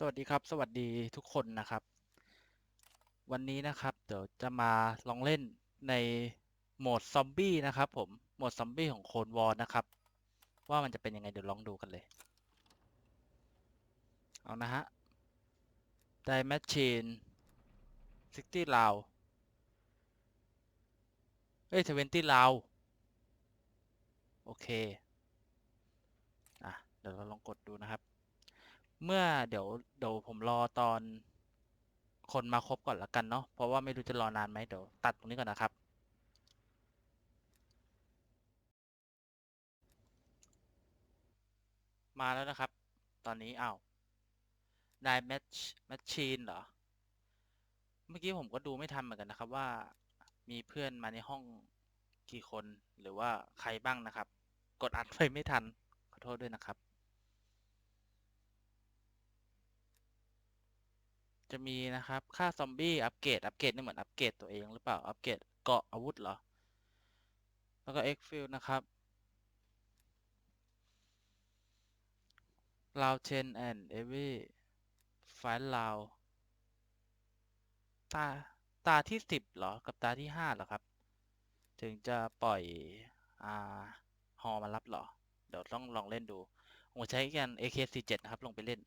สวัสดีครับ สวัสดีทุกคนนะครับ วันนี้นะครับ เดี๋ยวจะมาลองเล่นในโหมดซอมบี้นะครับผม โหมดซอมบี้ของโคนวอร์นะครับ ว่ามันจะเป็นยังไงเดี๋ยวลองดูกันเลย เอานะฮะไดแมชชีนซิกตี้ลาวเอ้ยเทเวนตี้ลาวโอเค อะ เดี๋ยวเราลองกดดูนะครับ เมื่อเดี๋ยวเดี๋ยวผมรอตอนคนมาครบก่อนละกันเนาะเพราะว่าไม่รู้จะรอนานไหมเดี๋ยวตัดตรงนี้ก่อนนะครับ มาแล้วนะครับ ตอนนี้อ้าวได้แมชแมชชีนเหรอ เมื่อกี้ผมก็ดูไม่ทันเหมือนกันนะครับว่ามีเพื่อนมาในห้องกี่คนหรือว่าใครบ้างนะครับ กดอัดไปไม่ทันขอโทษด้วยนะครับ จะมีนะครับ ค่าซอมบี้อัปเกรดอัปเกรดนี่เหมือนอัปเกรดตัวเองหรือเปล่า อัปเกรดเกาะอาวุธเหรอ แล้วก็ X Field นะครับ r o u 10 and every fight round ตา ตาที่10เหรอ กับตาที่5เหรอครับ ถึงจะปล่อย อ่า ฮอมารับเหรอ เดี๋ยวต้องลองเล่นดูผมใช้กัน AK47 นะครับ ลงไปเล่น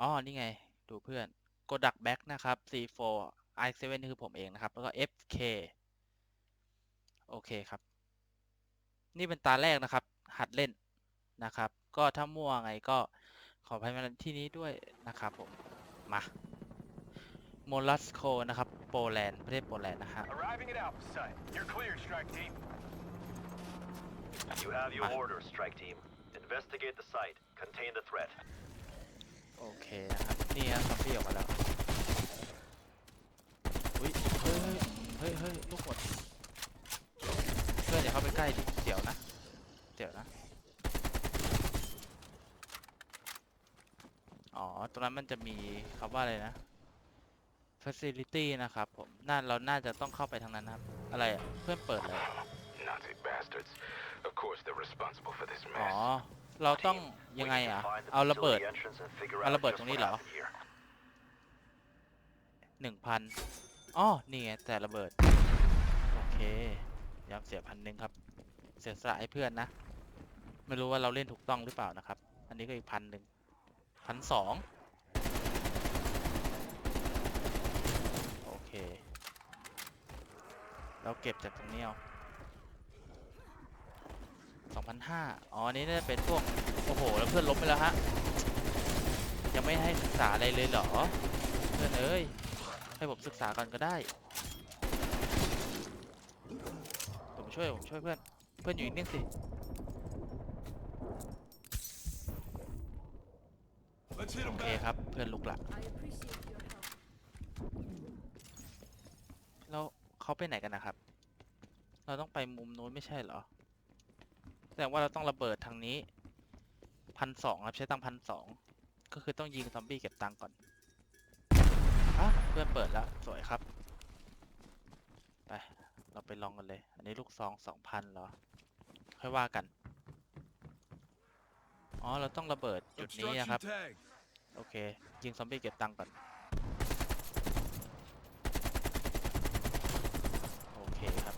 อ๋อ นี่ไง ดูเพื่อนโกดักแบ็กนะครับ C4 i7 นี่คือผมเองนะครับ แล้วก็ FK โอเคครับ นี่เป็นตาแรกนะครับ หัดเล่นนะครับ ก็ถ้ามั่วไงก็ขออภัยมาณที่นี้ด้วยนะครับผม มาโมลัสโคนะครับ โปแลนด์ ประเทศโปแลนด์นะฮะ Arriving at Alpha Site. You're cleared, strike team. You have your Ah. orders, strike team. Investigate the site. Contain the threat. โอเคนะครับ นี่ฮะซอมบี้ออกมาแล้วอุ้ยเฮ้ยเฮ้ยเฮ้ยลูกหมดเพื่อนอย่าเข้าไปใกล้ดิเดี๋ยวนะ เดี๋ยวนะ อ๋อ ตรงนั้นมันจะมีคำว่าอะไรนะ facility นะครับผมน่าเราน่าจะต้องเข้าไปทางนั้นนะครับ อะไรอะเพื่อนเปิดเลย Nazi bastards. Of course they're responsible for this อ๋อ mess. เราต้องยังไงอะ เอาระเบิด เอาระเบิดตรงนี้เหรอหนึ่งพันอ๋อนี่ไงแต่ระเบิด โอเคยอมเสียพันหนึ่งครับ เสียสละให้เพื่อนนะ ไม่รู้ว่าเราเล่นถูกต้องหรือเปล่านะครับ อันนี้ก็อีกพันหนึ่งพันสองโอเค เราเก็บจากตรงนี้เอา สองพันห้าอ๋ออันนี้น่าจะเป็นพวก โอ้โห แล้วเพื่อนล้มไปแล้วฮะ ยังไม่ให้ศึกษาอะไรเลยเหรอ เพื่อนเอ้ย ให้ผมศึกษาก่อนก็ได้ ผมช่วย ผมช่วยเพื่อน เพื่อนอยู่นิ่งสิ Let's hit โอเคครับ เพื่อนลุกละ I appreciate your help. แล้วเขาไปไหนกันนะครับ เราต้องไปมุมนู้นไม่ใช่เหรอ ดงว่าเราต้องระเบิดทางนี้พันสองครับใช้ตังพันสองก็คือต้องยิงซอมบี้เก็บตังค์ก่อนอะเพื่อนเปิดแล้วสวยครับไปเราไปลองกันเลย อันนี้ลูกซองสองพันเหรอ ค่อยว่ากัน อ๋อ เราต้องระเบิดจุดนี้นะครับ โอเค ยิงซอมบี้เก็บตังค์ก่อน โอเคครับ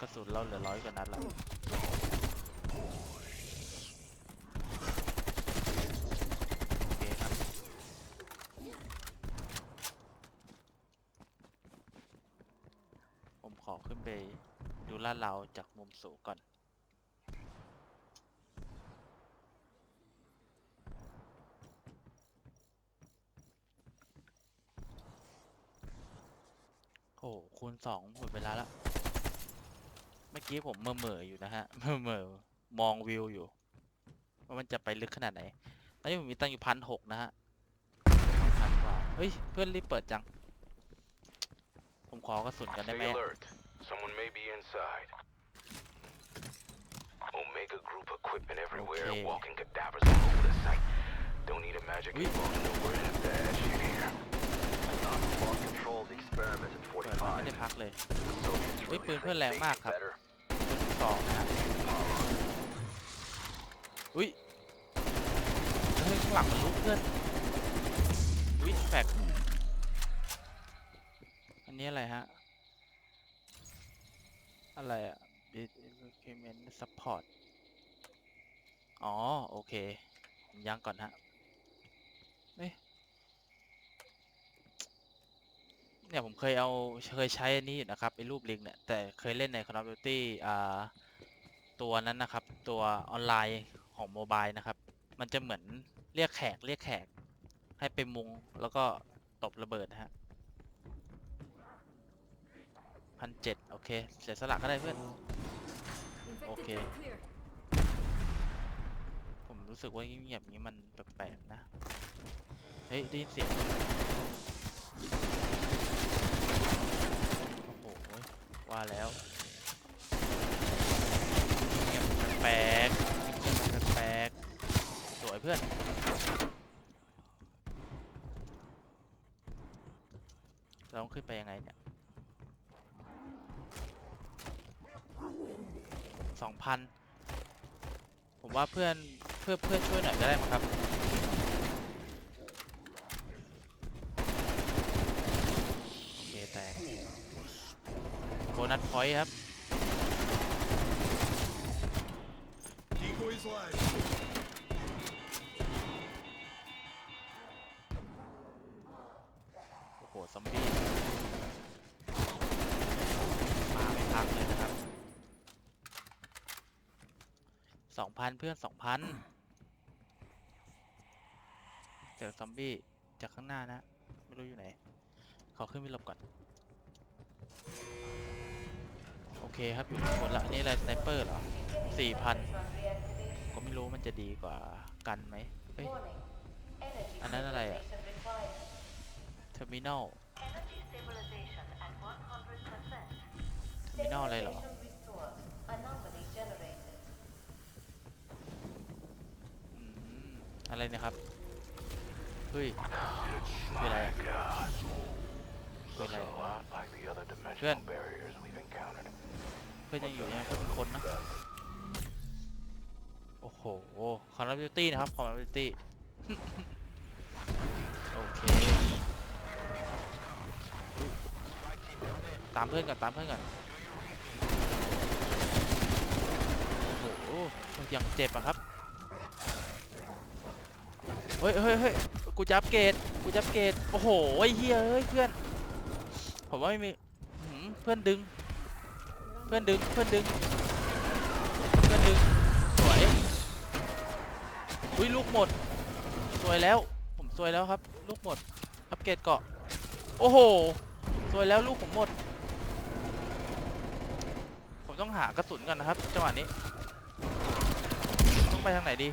กระ สุนเราเหลือร้อยกว่านัดแล้วโอเคครับผมขอขึ้นไปดูลาดเราจากมุมสูงก่อนโอ้โหคูณสองหมดเวลาแล้ว กี้ผมเมื่อเมื่อๆอยู่นะฮะเมื่อเมื่อๆมองวิวอยู่ ว่ามันจะไปลึกขนาดไหนตอนนี้ผมมีตังค์อยู่พันหกนะฮะพันกว่าเฮ้ย เพื่อนรีบเปิดจัง ผมขอกระสุนกันได้ไหม Stay alert. Someone may be inside. Omega Group equipment everywhere, Okay. walking cadavers all over the site. Don't need a magic Oui. eight ball to know where to have that shit here. Not controlled experiment in เปิดมาไม่ได้ 45. พักเลย The Soviets Ui, really ปืน think เพื่อนแรง they มาก knew ครับ better. ปืนลูกซองนะฮะอุ้ยเฮ้ยข้างหลังมันลุกเพื่อนอุ้ยแฟกอันนี้อะไรฮะ อะไรอะ document support อ๋อ โอเค ผมยังก่อนฮะเอ๊ะ เนี่ยผมเคยเอาเคยใช้อันนี้อยู่นะครับไอ้รูปลิงก์เนี่ยแต่เคยเล่นใน Call of Duty อ่าตัวนั้นนะครับ ตัวออนไลน์ของโมบายนะครับ มันจะเหมือนเรียกแขกเรียกแขก ให้ไปมุงแล้วก็ตบระเบิดนะฮะพันเจ็ดโอเคเสียสละก็ได้เพื่อน Okay. ผมรู้สึกว่าเงียบๆอย่างนี้มันแปลกๆนะ เฮ้ยได้ยินเสียง โอ้โห ว่าแล้วเงียบแปลกๆเงียบแปลกสวยเพื่อนเราขึ้นไปยังไงเนี่ยสองพันผมว่าเพื่อนเพื่อเพื่อนช่วยหน่อยก็ได้มั้งครับ โอเคแตกโบนัสพ อยครับ โอ้โห ซอมบี้ มาไม่พักเลยนะครับสองพันเพื่อนสองพันเจอซอมบี้จากข้างหน้านะ ไม่รู้อยู่ไหน ขอขึ้นไปหลบก่อน เคครับอยู่ข้างบนละอันนี่อะไรสไนเปอร์เหรอสี่พันก็ไม่รู้มันจะดีกว่ากันไหมเฮ้ยอันนั้นอะไรอะเทอร์มินอลเทอร์มินอลอะไรเหรออืมอะไรนะครับ เฮ้ยคืออะไรอะ God, คือะไร looks a วะ เพื่อนยังอยู่ยังเป็นคนนะโอ้โหคอร์รัปตี้นะครับคอร์รัปตี้โอเคตามเพื่อนก่อนตามเพื่อนก่อนโอ้โหยังเจ็บอะครับเฮ้ยเฮ้ยเฮ้ยกูจะอัปเกรดกูจะอัปเกรดโอ้โหไอ้เฮียเฮ้ยเพื่อนผมว่าไม่มีเพื่อนดึง เพื่อนดึง เพื่อนดึง เพื่อนดึง สวย อุ้ยลูกหมด สวยแล้ว ผมสวยแล้วครับ ลูกหมด อัปเกรดเกาะ โอ้โห สวยแล้วลูกผมหมด ผมต้องหากระสุนก่อนนะครับจังหวะนี้ ต้องไปทางไหนดี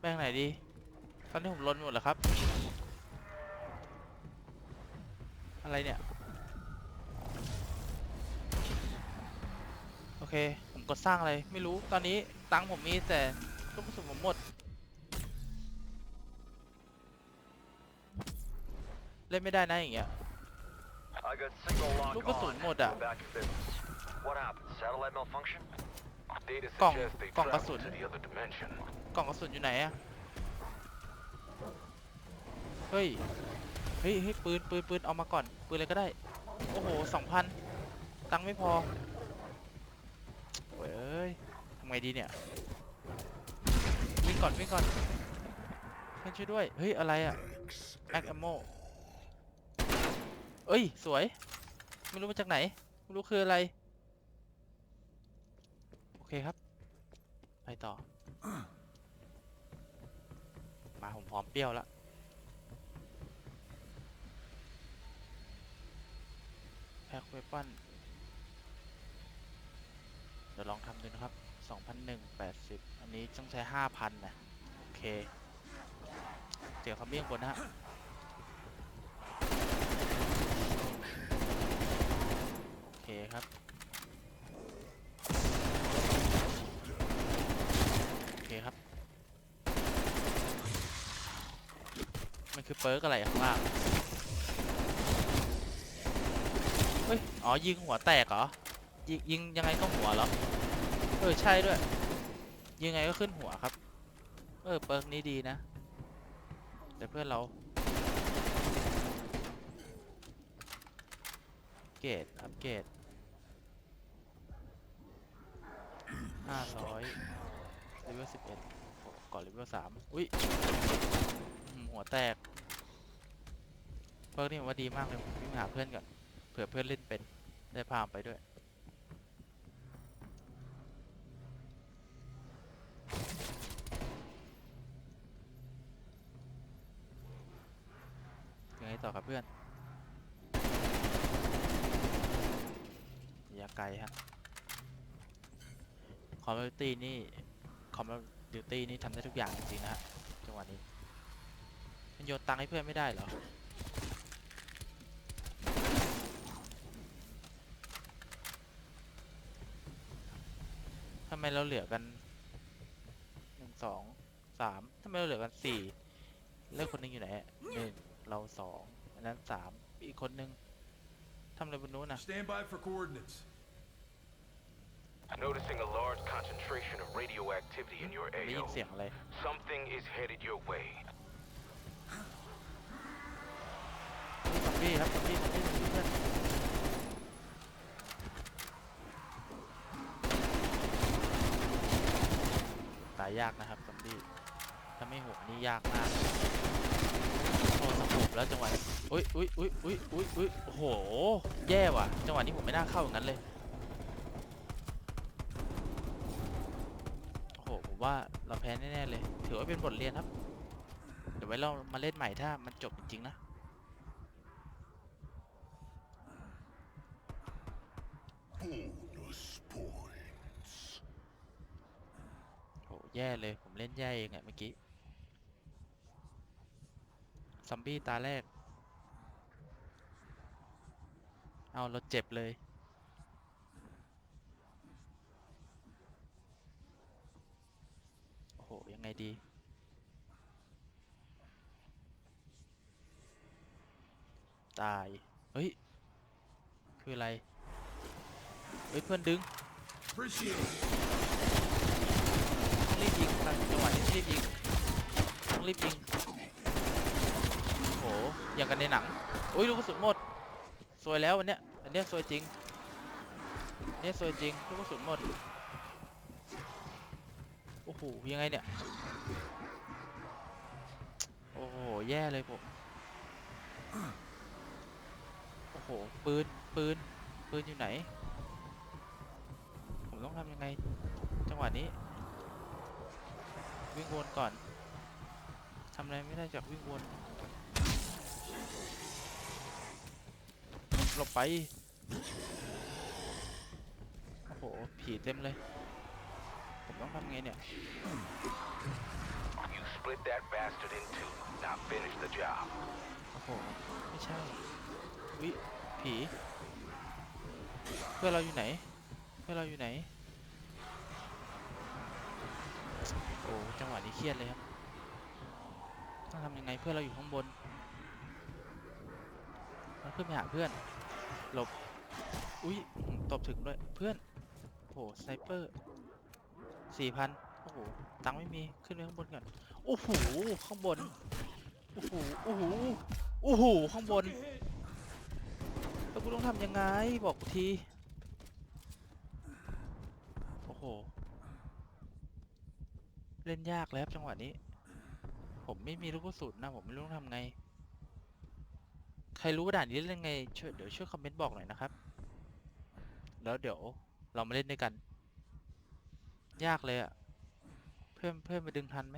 ไปทางไหนดี ตอนนี้ผมลนหมดแล้วครับ อะไรเนี่ย ผมกดสร้างอะไร ไม่รู้ ตอนนี้ตังค์ผมมีแต่ลูกกระสุนผมหมด เล่นไม่ได้นะอย่างเงี้ย I got signal lock Look at the on. mod We're up. back in business. What happened? Satellite malfunction? Data Gong- suggests they gong traveled kasun. to the other dimension. กล่องกระสุนอยู่ไหนอะเฮ้ย เฮ้ยเฮ้ยปืนปืนปืนเอามาก่อน ปืนอะไรก็ได้ โอ้โหสองพันตังค์ไม่พอโอ้ยเอ้ยทำ ไงดีเนี่ยวิ่งก่อนวิ่งก่อนเพื่อนช่วยด้วย เฮ้ย อะไรอะแม็กแอมโมเอ้ย สวย ไม่รู้มาจากไหน ไม่รู้คืออะไร โอเคครับ ไปต่อ มาผมพร้อมเปรี้ยวแล้วแพ็คเวปันเดี๋ยวลองทำดูนะครับ 2,001 80อันนี้ต้องใช้5,000นะโอเคเสียงคำเบี้ยงบนนะฮะโอเคครับโอเคครับมันคือเปิร์กอะไรข้างล่างเฮ้ย อ๋อ ยิงหัวแตกเหรอ ยิงยิงยังไงก็หัวเหรอ ออใช่ด้วยยยิงไงก็ขึ้นหัวครับ เออเปิร์กนี้ดีนะ แต่เพื่อนเรา เกรดอัปเกรดห้าร้อยเลเวลสิบเอ็ดก่อนเลเวลสามอุ้ยหัวแตกเปิร์กนี่ผมว่าดีมากเลยผมวิ่งหาเพื่อนก่อนเผื่อเพื่อนเล่นเป็น ได้พามไปด้วย ยังไงต่อครับ เพื่อนระยะไกลฮะคอม m ิ t ตี้นี่คอม m ิ t ตี้นี่ทำได้ทุกอย่างจริงๆนะฮะจังหวะนี้มันโยนตังให้เพื่อนไม่ได้เหรอทำไมเราเหลือกันหนึ่งสองสามทำไมเราเหลือกันสี่เลือกคนหนึงอยู่ไหนหนึ่งเราสอง นนั้นสามอีกคนหนึงทำอะไรบนนู้นนะ Stand by for coordinates. Noticing a large concentration of radioactivity in your ได้ยิน AO. เสียงอะไร Something is headed your way. ซอมบี้ครับซอมบี้ซอมบี้ซอมบี้เพื่อนตายยากนะครับซอมบี้ถ้าไม่หัวนี่ยากมากโอ้สงบแล้วจังหวะนี้ อุ้ยอุ้ยอุ้ยอุ้ยอุ้ยอุ้ยโอ้โห แย่ว่ะ จังหวะนี้ผมไม่น่าเข้าอย่างนั้นเลย โอ้โห ผมว่าเราแพ้แน่ๆเลย ถือว่าเป็นบทเรียนครับ เดี๋ยวไว้เรามาเล่นใหม่ถ้ามันจบจริงๆนะ Bonus points. โหแย่เลย ผมเล่นแย่เองอะเมื่อกี้ซอมบี้ตาแรก เอาเราเจ็บเลย โอ้โห ยังไงดี ตาย เฮ้ย คืออะไร เฮ้ย เพื่อนดึงต้องรีบยิงครับจังหวะนี้ต้องรีบยิงต้องรีบยิงโหอย่างกันในหนัง อุ้ยลูกกระสุนหมด สวยแล้ววันเนี้ยอันเนี้ยสวยจริงอันเนี้ยสวยจริงลูกกระสุนหมดโอ้โหยังไงเนี่ยโอ้โหแย่เลยผมโอ้โหปืนปืนปืนอยู่ไหน ผมต้องทำยังไง จังหวะนี้ วิ่งวนก่อนทำอะไรไม่ได้จากวิ่งวน หลบไป โอ้โห ผีเต็มเลย ผมต้องทำไงเนี่ย You split that bastard in two. Now finish the job. โอ้โห ไม่ใช่ วิผี เพื่อนเราอยู่ไหน เพื่อนเราอยู่ไหน โอ้ จังหวะนี้เครียดเลยครับ ต้องทำยังไงเพื่อนเราอยู่ข้างบนเราขึ้นไปหาเพื่อน หลบ อุ้ยตบถึงด้วย เพื่อนโอ้โหสไนเปอร์สี่พันโอ้โห ตังค์ไม่มี ขึ้นไปข้างบนก่อน โอ้โห ข้างบน โอ้โห โอ้โห โอ้โห ข้างบน แล้วกูต้องทำยังไง บอกกูที โอ้โห เล่นยากแล้วจังหวะนี้ ผมไม่มีลูกกระสุนนะ ผมไม่รู้ต้องทำไง ใครรู้ว่าด่านนี้เล่นไงช่วยเดี๋ยวช่วยคอมเมนต์บอกหน่อยนะครับ แล้วเดี๋ยวเรามาเล่นด้วยกัน ยากเลยอะเพื่อนเพื่อนมาดึงทันไหม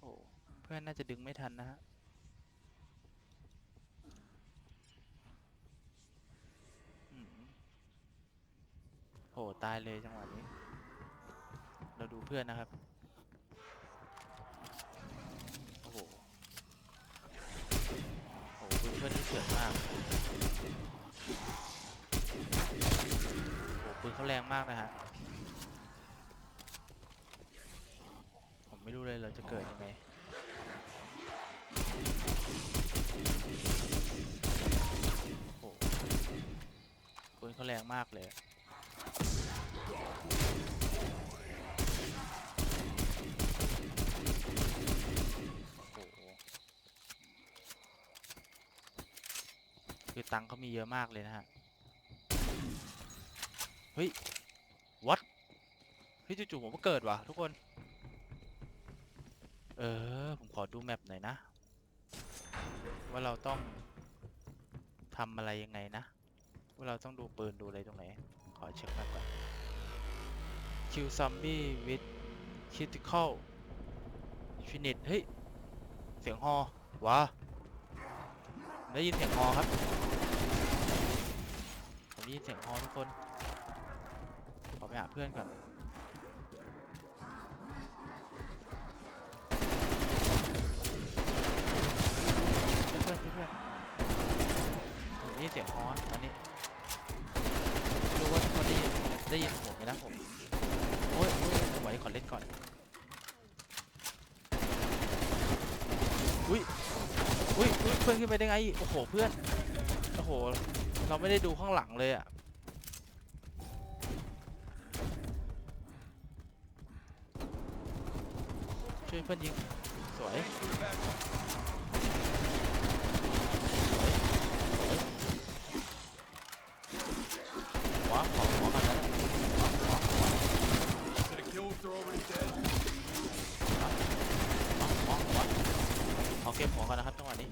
โอ้เพื่อนน่าจะดึงไม่ทันนะฮะ โหตายเลยจังหวะนี้ เราดูเพื่อนนะครับ โอ้โหโอ้โหเพื่อนที่เถื่อมาก โอ้ปืนเขาแรงมากนะฮะ ผมไม่รู้เลยเราจะเกิดยังไงโอ้โหปืนเขาแรงมากเลย คือตังค์เขามีเยอะมากเลยนะฮะ เฮ้ย what เฮ้ยจู่ๆผมก็เกิดว่ะทุกคน เออ ผมขอดูแมปหน่อยนะ ว่าเราต้องทำอะไรยังไงนะ ว่าเราต้องดูปืนดูอะไรตรงไหน ขอเช็คแมปก่อน kill zombie with critical infinite เฮ้ย เสียงฮอว้าได้ยินเสียงฮอครับ ผมได้ยินเสียงฮอทุกคนขอไปหาเพื่อนก่อนเพื่อนเพื่อนผมได้ยินเสียงฮอตอนนี้รู้ว่าทุกคนได้ยินได้ยินผมไหมนะผม อยผมไว้ขอเล่นก่อน อุ้ย อุ้ยอุ้ยเพื่อนขึ้นไปได้ไง โอ้โห เพื่อน โอ้โห เราไม่ได้ดูข้างหลังเลยอะช่วยเพื่อนยิง สวย หัวขอหัวกันแล้วนะ Is it a kill if they're already dead? หัวเอาเก็บหัวก่อนนะครับจังหวะนี้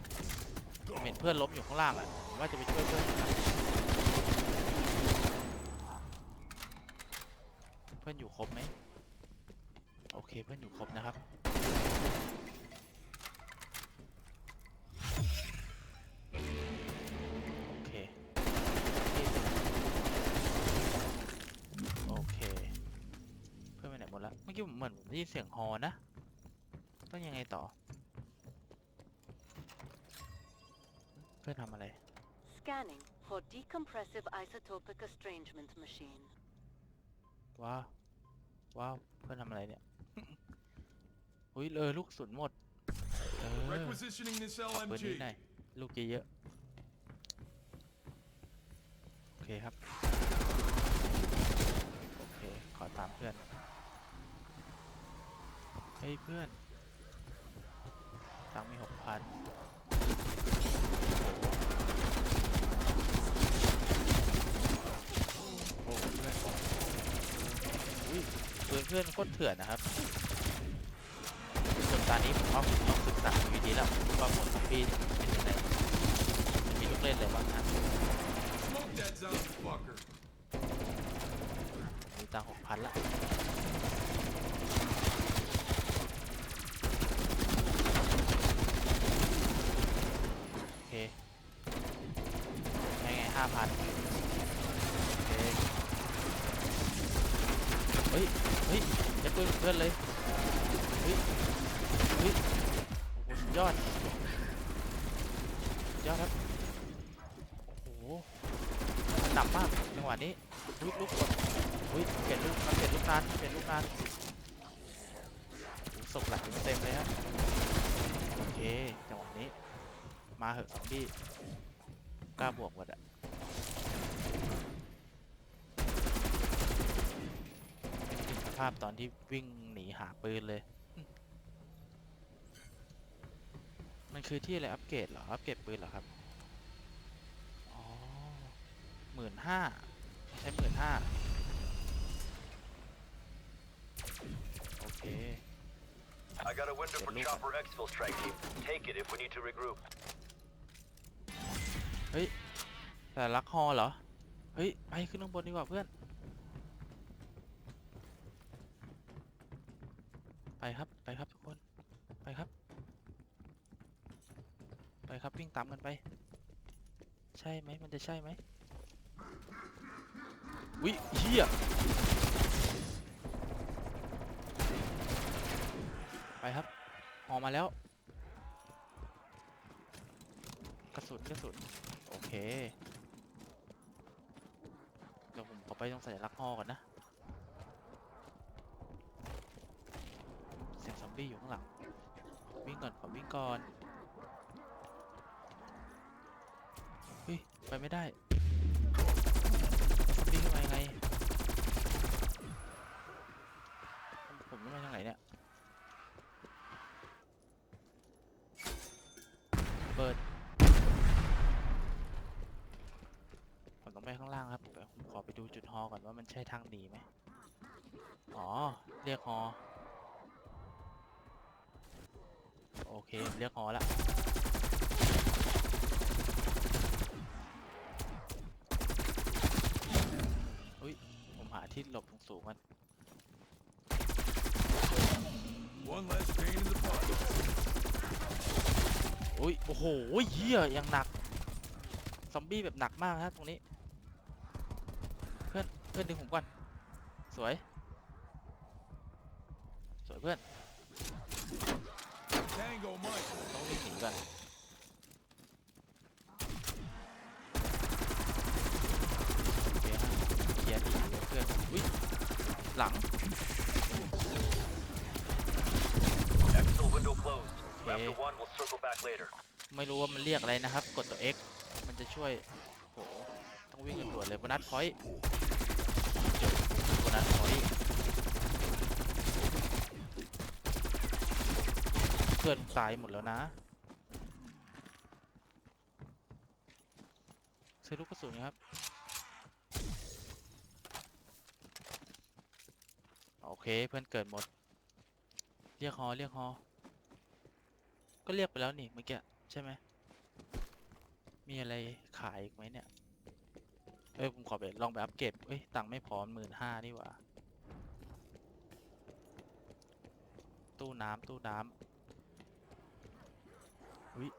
เห็นเพื่อนล้มอยู่ข้างล่างอะผมว่าจะไปช่วยเพื่อนอยู่นะเพื่อนอยู่ครบไหมโอเคเพื่อนอยู่ครบนะครับ กี้ผมเหมือนผมได้ยินเสียงฮอนะ ต้องยังไงต่อ เพื่อนทำอะไร Scanning for decompressive isotopic estrangement machine. ว้าวว้าวเพื่อนทำอะไรเนี่ย อุ้ยเออลูกกระสุนหมด เออ Requisitioning this ขอปืนนี้ LMG. หน่อยลูกเยอะๆโอเคครับ โอเค ขอตามเพื่อน เฮ้ยเพื่อนตังค์มีหกพันโอ้เพื่อนอุ้ยปืนเพื่อนโคตรเถื่อนนะครับส่วนตอนนี้ผมว่าผมต้องศึกษาวิธีแล้วว่าหมดซอมบี้เป็นยังไงมีลูกเล่นอะไรบ้างนะ Smoke that zombie fucker. มีตังหกพันละโอเคไงไงห้าพันโอเคเฮ้ย เฮ้ยจะปืนเพื่อนเลย เฮ้ย เฮ้ย โอ้โหสุดยอดสุดยอดครับ โอ้โหมัน ดับมากจังหวะนี้ลูกลูกกดอุ้ยเปลี่ยนลูกมันเปลี่ยนลูกนานเปลี่ยนลูกนานโอ้ศพหลักเต็มเลยครับโอเคจังหวะนี้ มาเหอะซอมบี้กล้าบวกหมดอะถึงสภาพตอนที่วิ่งหนีหาปืนเลย มันคือที่อะไรอัปเกรดเหรอ อัปเกรดปืนเหรอครับ หมื่นห้าใช้หมื่นห้าโอเค I got a window for Hello. chopper exfil strike team. Take it if we need to regroup. เฮ้ย แต่ลักฮอเหรอ เฮ้ย ไปขึ้นข้างบนดีกว่าเพื่อน ไปครับ ไปครับทุกคน ไปครับ ไปครับวิ่งตามกันไป ใช่ไหมมันจะใช่ไหม วิเฮียไปครับหอกมาแล้ว กระสุนกระสุน โอเค เดี๋ยวผมขอไปตรงสัญลักษณ์ฮอก่อนนะ เสียงซอมบี้อยู่ข้างหลัง วิ่งก่อนขอวิ่งก่อน เฮ้ย ไปไม่ได้ วิ่งเข้ามายังไงผมไม่ไปทางไหนเนี่ย เปิด ผมต้องไปข้างล่างครับผมขอไปดูจุดฮอก่อนว่ามันใช่ทางดีไหมอ๋อ เรียกฮอ โอเค เรียกฮอละ ที่หลบสูงๆกัน One less pain in the butt. อุ้ย โอ้โหเหี้ยยังหนัก ซอมบี้แบบหนักมากนะตรงนี้ เพื่อน เพื่อนดึงผมก่อน สวย สวยเพื่อน Tango Mike. ต้องวิ่งหนีก่อนโอเคฮะเคลียร์ดี เลยเพื่อนอุ้ยหลัง Exfil window closed. Okay. Raptor 1 will circle back later. ไม่รู้ว่ามันเรียกอะไรนะครับ กดตัว X มันจะช่วยโหต้องวิ่งกันด่วนเลยบนัสพอยต์เจอบนัสพอยต์เพื่อนตายหมดแล้วนะซื้อลูกกระสุนครับ โอ เคเพื่อนเกิดหมด เรียกฮอเรียกฮอก็เรียกไปแล้วนี่เมื่อกี้ใช่ไหมมีอะไรขายอีกไหมเนี่ย เอ้ยผมขอไปลองไปอัปเกรดเอ้ยตังค์ไม่พอหมื่นห้านี่หว่า ตู้น้ำตู้น้ำอุ้ย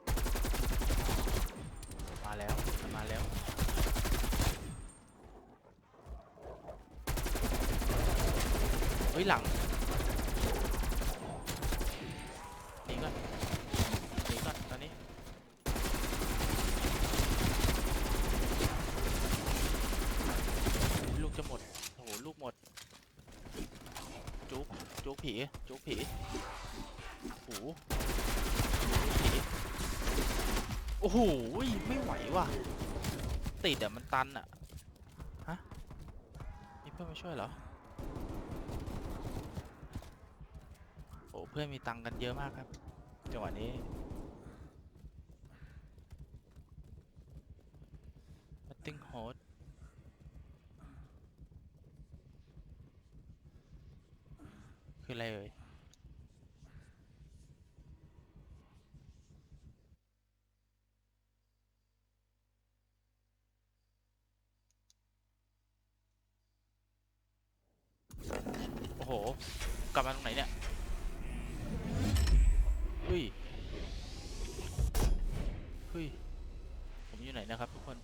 มาแล้วมาแล้ว ฮ้ยหลังหนีก่อนหนีก่อนตอนนี้ลูกจะหมดโอ้โหลูกหมด จุกจุกผีจุกผีโอ้โหผีโอ้โหไม่ไหวว่ะติดอะมันตันอะฮะมีเพื่อนมาช่วยเหรอ โอ้ เพื่อนมีตังค์กันเยอะมากครับ จังหวะนี้มัตติ้งโฮดคืออะไรเอ่ยโอ้โห กลับมาตรงไหนเนี่ย เฮ้ย ผมอยู่ไหนนะครับทุกคน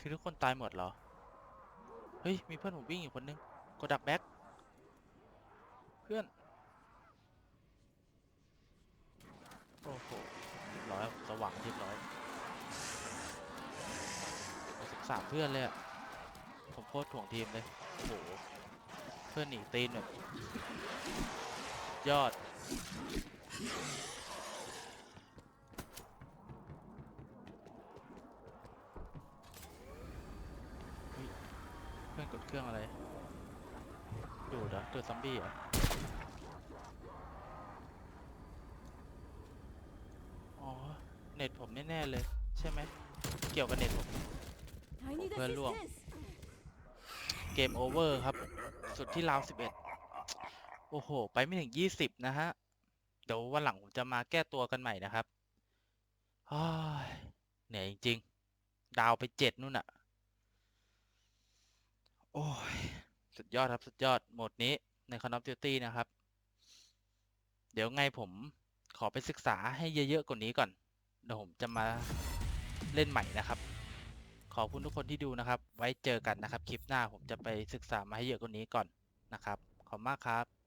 คือทุกคนตายหมดเหรอ เฮ้ย มีเพื่อนผมวิ่งอยู่คนนึงกดดักแบ็คเพื่อน โอ้โหเรียบร้อยสว่างเรียบร้อยสิบสามเพื่อนเลยอะผมโคตรถ่วงทีมเลย โอ้โห เพื่อนหนีตีนแบบ ยอด เพื่อนกดเครื่องอะไร ดูดเหรอดูดซอมบี้เหรออ๋อ เน็ตผมแน่ ๆ เลย ใช่ไหม เกี่ยวกับเน็ตผม I need Well, look. assistance. เกมโอเวอร์ครับ สุดที่ราว11 โอ้โห ไปไม่ถึง20นะฮะ เดี๋ยววันหลังผมจะมาแก้ตัวกันใหม่นะครับเหนื่อยจริงๆ ดาวไปเจ็ดนู่นอะโอ้ย สุดยอดครับ สุดยอด โหมดนี้ใน Call of Duty นะครับ เดี๋ยวไงผมขอไปศึกษาให้เยอะๆกว่านี้ก่อน เดี๋ยวผมจะมาเล่นใหม่นะครับ ขอบคุณทุกคนที่ดูนะครับ ไว้เจอกันนะครับ คลิปหน้าผมจะไปศึกษามาให้เยอะกว่านี้ก่อนนะครับ ขอบคุณมากครับ